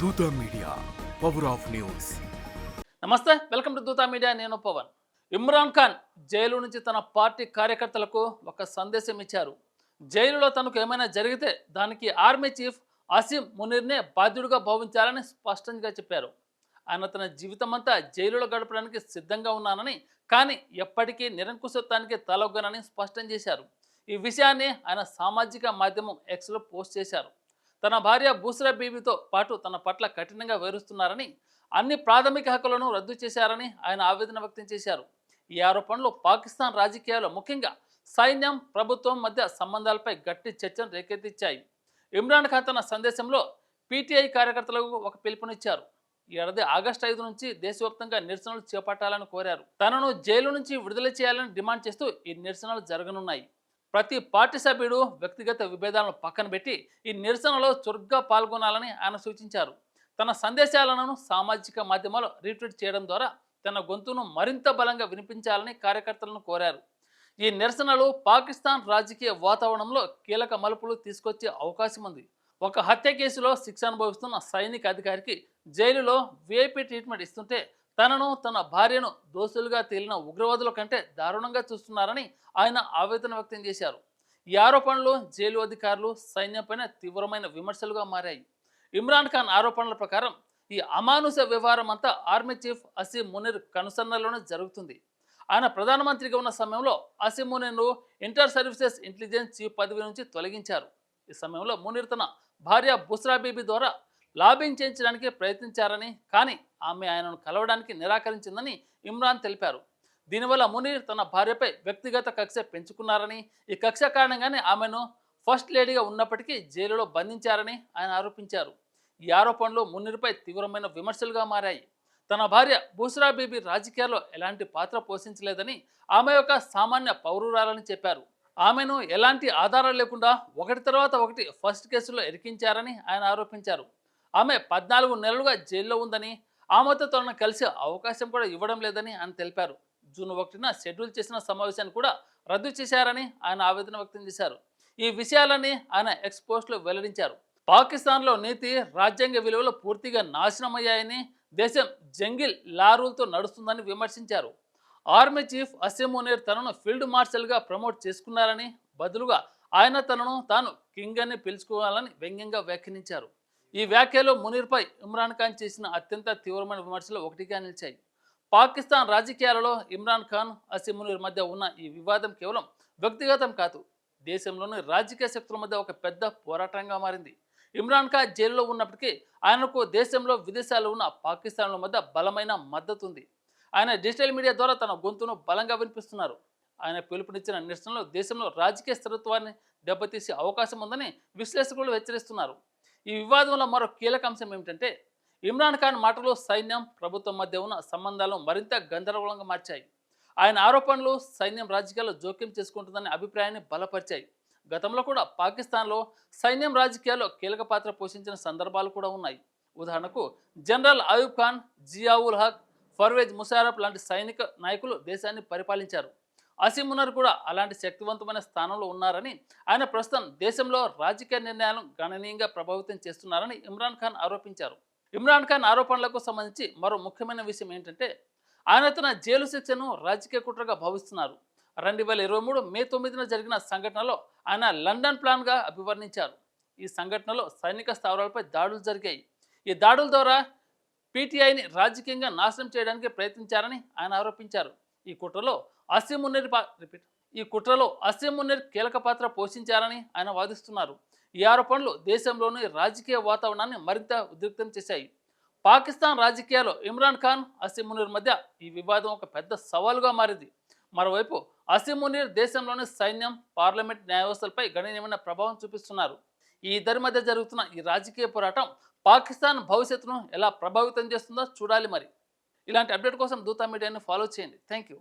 Dootha media power of news. నమస్తే welcome to Dootha media నేను Pavan. Imran Khan jail నుంచి తన పార్టీ కార్యకర్తలకు ఒక సందేశం ఇచ్చారు. జైలులో తనకు ఏమైనా జరిగితే దానికి ఆర్మీ చీఫ్ అసీం మునీర్నే బాధ్యుడిగా భావించాలని స్పష్టంగా చెప్పారు. ఆయన తన జీవితమంతా జైలులో గడపడానికి సిద్ధంగా ఉన్నానని కానీ ఎప్పటికీ నిరంకుశత్వానికి తలొగ్గనని స్పష్టం చేశారు. ఈ విషయాన్ని ఆయన సామాజిక మాధ్యమం ఎక్స్లో పోస్ట్ చేశారు. తన భార్య బూసరా బీబీతో పాటు తన పట్ల కఠినంగా వేరుస్తున్నారని అన్ని ప్రాథమిక హక్కులను రద్దు చేశారని ఆయన ఆవేదన వ్యక్తం చేశారు. ఈ ఆరోపణలు పాకిస్తాన్ రాజకీయాల్లో ముఖ్యంగా సైన్యం ప్రభుత్వం మధ్య సంబంధాలపై గట్టి చర్చను రేకెత్తిచ్చాయి. ఇమ్రాన్ ఖాన్ తన సందేశంలో పీటీఐ కార్యకర్తలకు ఒక పిలుపునిచ్చారు. ఈ ఏడాది ఆగస్టు ఐదు నుంచి దేశవ్యాప్తంగా నిరసనలు చేపట్టాలని కోరారు. తనను జైలు నుంచి విడుదల చేయాలని డిమాండ్ చేస్తూ ఈ నిరసనలు జరగనున్నాయి. ప్రతి పార్టీ సభ్యుడు వ్యక్తిగత విభేదాలను పక్కన పెట్టి ఈ నిరసనలో చురుగ్గా పాల్గొనాలని ఆయన సూచించారు. తన సందేశాలను సామాజిక మాధ్యమాల్లో రీట్వీట్ చేయడం ద్వారా తన గొంతును మరింత బలంగా వినిపించాలని కార్యకర్తలను కోరారు. ఈ నిరసనలు పాకిస్తాన్ రాజకీయ వాతావరణంలో కీలక మలుపులు తీసుకొచ్చే అవకాశం ఉంది. ఒక హత్య కేసులో శిక్ష అనుభవిస్తున్న సైనిక అధికారికి జైలులో వీఐపీ ట్రీట్మెంట్ ఇస్తుంటే తనను తన భార్యను దోషులుగా తేలిన ఉగ్రవాదుల కంటే దారుణంగా చూస్తున్నారని ఆయన ఆవేదన వ్యక్తం చేశారు. ఈ ఆరోపణలు జైలు అధికారులు సైన్యంపైన తీవ్రమైన విమర్శలుగా మారాయి. ఇమ్రాన్ ఖాన్ ఆరోపణల ప్రకారం ఈ అమానుష వ్యవహారం అంతా ఆర్మీ చీఫ్ అసీం మునీర్ కనుసన్నలోనే జరుగుతుంది. ఆయన ప్రధానమంత్రిగా ఉన్న సమయంలో అసీం మునీర్ను ఇంటర్ సర్వీసెస్ ఇంటెలిజెన్స్ చీఫ్ పదవి నుంచి తొలగించారు. ఈ సమయంలో మునీర్ తన భార్య బుస్రా బీబీ ద్వారా లాబింగ్ చేయించడానికి ప్రయత్నించారని కానీ ఆమె ఆయనను కలవడానికి నిరాకరించిందని ఇమ్రాన్ తెలిపారు. దీనివల్ల మునీర్ తన భార్యపై వ్యక్తిగత కక్ష పెంచుకున్నారని ఈ కక్ష కారణంగానే ఆమెను ఫస్ట్ లేడీగా ఉన్నప్పటికీ జైలులో బంధించారని ఆయన ఆరోపించారు. ఈ ఆరోపణలు మునీర్పై తీవ్రమైన విమర్శలుగా మారాయి. తన భార్య బూసరా బీబీ రాజకీయాల్లో ఎలాంటి పాత్ర పోషించలేదని ఆమె యొక్క సామాన్య పౌరురాలని చెప్పారు. ఆమెను ఎలాంటి ఆధారాలు లేకుండా ఒకటి తర్వాత ఒకటి ఫస్ట్ కేసులో ఇరికించారని ఆయన ఆరోపించారు. ఆమె పద్నాలుగు నెలలుగా జైల్లో ఉందని ఆమెతో తనను కలిసే అవకాశం కూడా ఇవ్వడం లేదని ఆయన తెలిపారు. జూన్ ఒకటిన షెడ్యూల్ చేసిన సమావేశాన్ని కూడా రద్దు చేశారని ఆయన ఆవేదన వ్యక్తం చేశారు. ఈ విషయాలని ఆయన ఎక్స్పోస్ట్లో వెల్లడించారు. పాకిస్తాన్లో నీతి రాజ్యాంగ విలువలు పూర్తిగా నాశనమయ్యాయని దేశం జంగిల్ లారూల్తో నడుస్తుందని విమర్శించారు. ఆర్మీ చీఫ్ అసీం మునీర్ తనను ఫీల్డ్ మార్షల్గా ప్రమోట్ చేసుకున్నారని బదులుగా ఆయన తనను తాను కింగ్ అని పిలుచుకోవాలని వ్యంగ్యంగా వ్యాఖ్యానించారు. ఈ వ్యాఖ్యలో మునీర్పై ఇమ్రాన్ ఖాన్ చేసిన అత్యంత తీవ్రమైన విమర్శలు ఒకటిగా నిలిచాయి. పాకిస్తాన్ రాజకీయాలలో ఇమ్రాన్ ఖాన్ అసీం మునీర్ మధ్య ఉన్న ఈ వివాదం కేవలం వ్యక్తిగతం కాదు దేశంలోని రాజకీయ శక్తుల మధ్య ఒక పెద్ద పోరాటంగా మారింది. ఇమ్రాన్ ఖాన్ జైల్లో ఉన్నప్పటికీ ఆయనకు దేశంలో విదేశాల్లో ఉన్న పాకిస్తాన్ల మధ్య బలమైన మద్దతు ఉంది ఆయన డిజిటల్ మీడియా ద్వారా తన గొంతును బలంగా వినిపిస్తున్నారు. ఆయన పిలుపునిచ్చిన నిరసనలు దేశంలో రాజకీయ స్థిరత్వాన్ని దెబ్బతీసే అవకాశం ఉందని విశ్లేషకులు హెచ్చరిస్తున్నారు. ఈ వివాదంలో మరో కీలక అంశం ఏమిటంటే ఇమ్రాన్ ఖాన్ మాటలు సైన్యం ప్రభుత్వం మధ్య ఉన్న సంబంధాలను మరింత గందరగోళంగా మార్చాయి. ఆయన ఆరోపణలు సైన్యం రాజకీయాల్లో జోక్యం చేసుకుంటుందనే అభిప్రాయాన్ని బలపరిచాయి. గతంలో కూడా పాకిస్తాన్లో సైన్యం రాజకీయాల్లో కీలక పాత్ర పోషించిన సందర్భాలు కూడా ఉన్నాయి. ఉదాహరణకు జనరల్ అయూబ్ ఖాన్ జియావుల్ హక్ ఫర్వేజ్ ముషారఫ్ లాంటి సైనిక నాయకులు దేశాన్ని పరిపాలించారు. అసీం కూడా అలాంటి శక్తివంతమైన స్థానంలో ఉన్నారని ఆయన ప్రస్తుతం దేశంలో రాజకీయ నిర్ణయాలను గణనీయంగా ప్రభావితం చేస్తున్నారని ఇమ్రాన్ ఖాన్ ఆరోపించారు. ఇమ్రాన్ ఖాన్ ఆరోపణలకు సంబంధించి మరో ముఖ్యమైన విషయం ఏంటంటే ఆయన తన జైలు శిక్షను రాజకీయ కుట్రగా భావిస్తున్నారు. రెండు వేల ఇరవై మూడు మే తొమ్మిదిన జరిగిన సంఘటనలో ఆయన లండన్ ప్లాన్గా అభివర్ణించారు. ఈ సంఘటనలో సైనిక స్థావరాలపై దాడులు జరిగాయి. ఈ దాడుల ద్వారా పీటీఐని రాజకీయంగా నాశనం చేయడానికి ప్రయత్నించారని ఆయన ఆరోపించారు. ఈ కుట్రలో అసీం రిపీట్. ఈ కుట్రలో అసీం కీలక పాత్ర పోషించారని ఆయన వాదిస్తున్నారు. ఈ ఆరోపణలు దేశంలోని రాజకీయ వాతావరణాన్ని మరింత ఉద్రిక్తం చేశాయి. పాకిస్తాన్ రాజకీయాల్లో ఇమ్రాన్ ఖాన్ అసిమునీర్ మధ్య ఈ వివాదం ఒక పెద్ద సవాలుగా మారింది. మరోవైపు అసిమునీర్ దేశంలోని సైన్యం పార్లమెంట్ న్యాయవ్యవస్థలపై గణనీయమైన ప్రభావం చూపిస్తున్నారు. ఈ ఇద్దరి మధ్య జరుగుతున్న ఈ రాజకీయ పోరాటం పాకిస్తాన్ భవిష్యత్తును ఎలా ప్రభావితం చేస్తుందో చూడాలి మరి. ఇలాంటి అప్డేట్ కోసం దూతా మీడియాని ఫాలో చేయండి. Thank you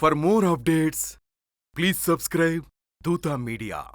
for more updates please subscribe Dootha media